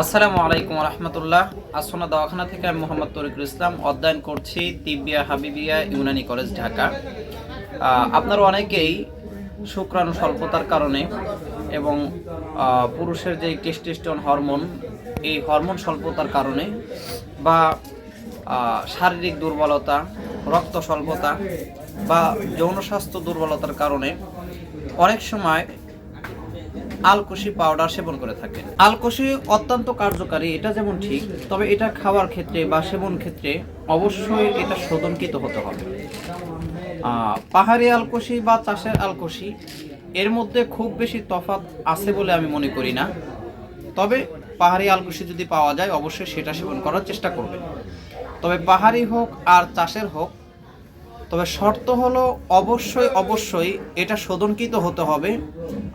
আসসালামু আলাইকুম রহমতুল্লাহ। আসনা দওয়াখানা থেকে আমি মোহাম্মদ তরিকুল ইসলাম অধ্যয়ন করছি তিব্বিয়া হাবিবিয়া ইউনানি কলেজ, ঢাকা। আপনারা অনেকেই শুক্রাণু স্বল্পতার কারণে এবং পুরুষের যে টেস্টেস্টন হরমোন এই হরমোন স্বল্পতার কারণে বা শারীরিক দুর্বলতা, রক্ত স্বল্পতা বা যৌন স্বাস্থ্য দুর্বলতার কারণে অনেক সময় আলকুশি পাউডার সেবন করে থাকেন। আলকুশি অত্যন্ত কার্যকারী, এটা যেমন ঠিক, তবে এটা খাওয়ার ক্ষেত্রে বা সেবন ক্ষেত্রে অবশ্যই এটা শোধনকৃত হতে হবে। পাহাড়ি আলকুশি বা চাষের আলকুশি, এর মধ্যে খুব বেশি তফাৎ আছে বলে আমি মনে করি না। তবে পাহাড়ি আলকুশি যদি পাওয়া যায়, অবশ্যই সেটা সেবন করার চেষ্টা করবেন। তবে পাহাড়ি হোক আর চাষের হোক তবে শর্ত হলো অবশ্যই অবশ্যই এটা শোধনকৃত হতে হবে।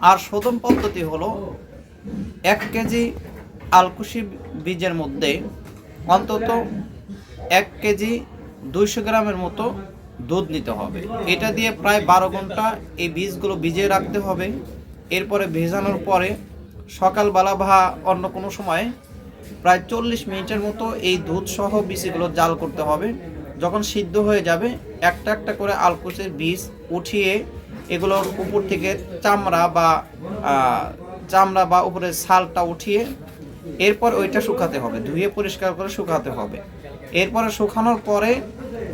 আর শোধন পদ্ধতি হলো এক কেজি আলকুশি বীজের মধ্যে অন্তত এক কেজি দুইশো গ্রামের মতো দুধ নিতে হবে। এটা দিয়ে প্রায় বারো ঘণ্টা এই বীজগুলো ভিজিয়ে রাখতে হবে। এরপরে ভেজানোর পরে সকালবেলা বা অন্য কোনো সময় প্রায় চল্লিশ মিনিটের মতো এই দুধ সহ বীজগুলো জাল করতে হবে। যখন সিদ্ধ হয়ে যাবে, একটা একটা করে আলকুচের বীজ উঠিয়ে এগুলোর উপর থেকে চামড়া বা চামড়া বা উপরে ছালটা উঠিয়ে এরপর ওইটা শুকাতে হবে, ধুয়ে পরিষ্কার করে শুকাতে হবে। এরপরে শুকানোর পরে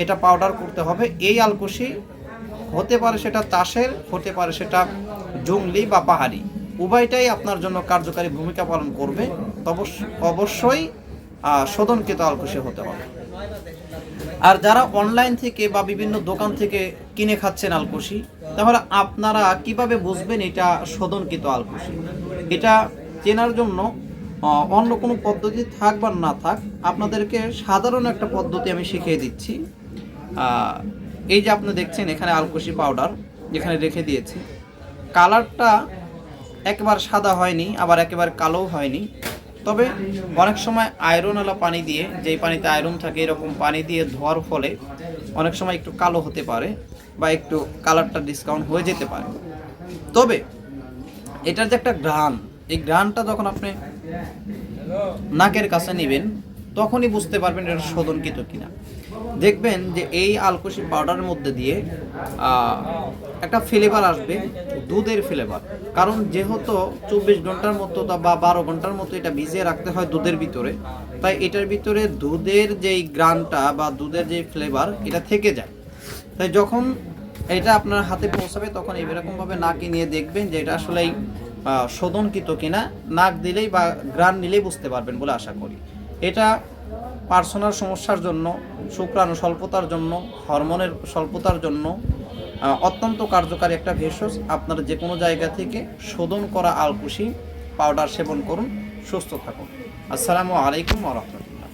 এটা পাউডার করতে হবে। এই আলকুশি হতে পারে সেটা চাষের, হতে পারে সেটা জঙ্গলি বা পাহাড়ি। উভয়টাই আপনার জন্য কার্যকারী ভূমিকা পালন করবে। অবশ্যই শোধনকৃত আলকুশি হতে হবে। আর যারা অনলাইন থেকে বা বিভিন্ন দোকান থেকে কিনে খাচ্ছেন আলকুশি, তাহলে আপনারা কীভাবে বুঝবেন এটা শোধনকৃত আলকুশি? এটা চেনার জন্য অন্য কোনো পদ্ধতি থাক বা না থাক, আপনাদেরকে সাধারণ একটা পদ্ধতি আমি শিখিয়ে দিচ্ছি। এই যে আপনি দেখছেন এখানে আলকুশি পাউডার যেখানে রেখে দিয়েছি। কালারটা একবার সাদা হয়নি, আবার একেবারে কালোও হয়নি। তবে অনেক সময় আয়রনওয়ালা পানি দিয়ে, যেই পানিতে আয়রন থাকে, এরকম পানি দিয়ে ধোয়ার ফলে অনেক সময় একটু কালো হতে পারে বা একটু কালারটা ডিসকাউন্ট হয়ে যেতে পারে। তবে এটার যে একটা গ্রান এই গ্রানটা যখন আপনি নাকের কাছে নেবেন, তখনই বুঝতে পারবেন এটা শোধনকৃত কিনা। দেখবেন যে এই আলকুশি পাউডারের মধ্যে দিয়ে একটা ফ্লেভার আসবে, দুধের ফ্লেভার কারণ যেহেতু চব্বিশ ঘণ্টার মতো বা বারো ঘণ্টার মতো এটা ভিজিয়ে রাখতে হয় দুধের ভিতরে, তাই এটার ভিতরে দুধের যেই গ্রানটা বা দুধের যে ফ্লেভার এটা থেকে যায়। তাই যখন এটা আপনার হাতে পৌঁছাবে, তখন এরকমভাবে নাকে নিয়ে দেখবেন যে এটা আসলেই শোধনকৃত কিনা। নাক দিলেই বা গ্রান নিলেই বুঝতে পারবেন বলে আশা করি। এটা পার্সোনাল সমস্যার জন্য, শুক্রাণু স্বল্পতার জন্য, হরমোনের স্বল্পতার জন্য অত্যন্ত কার্যকারী একটা ভেষজ। আপনারা যে কোনো জায়গা থেকে শোধন করা আলকুশি পাউডার সেবন করুন, সুস্থ থাকুন। আসসালামু আলাইকুম রহমতুল্লাহ।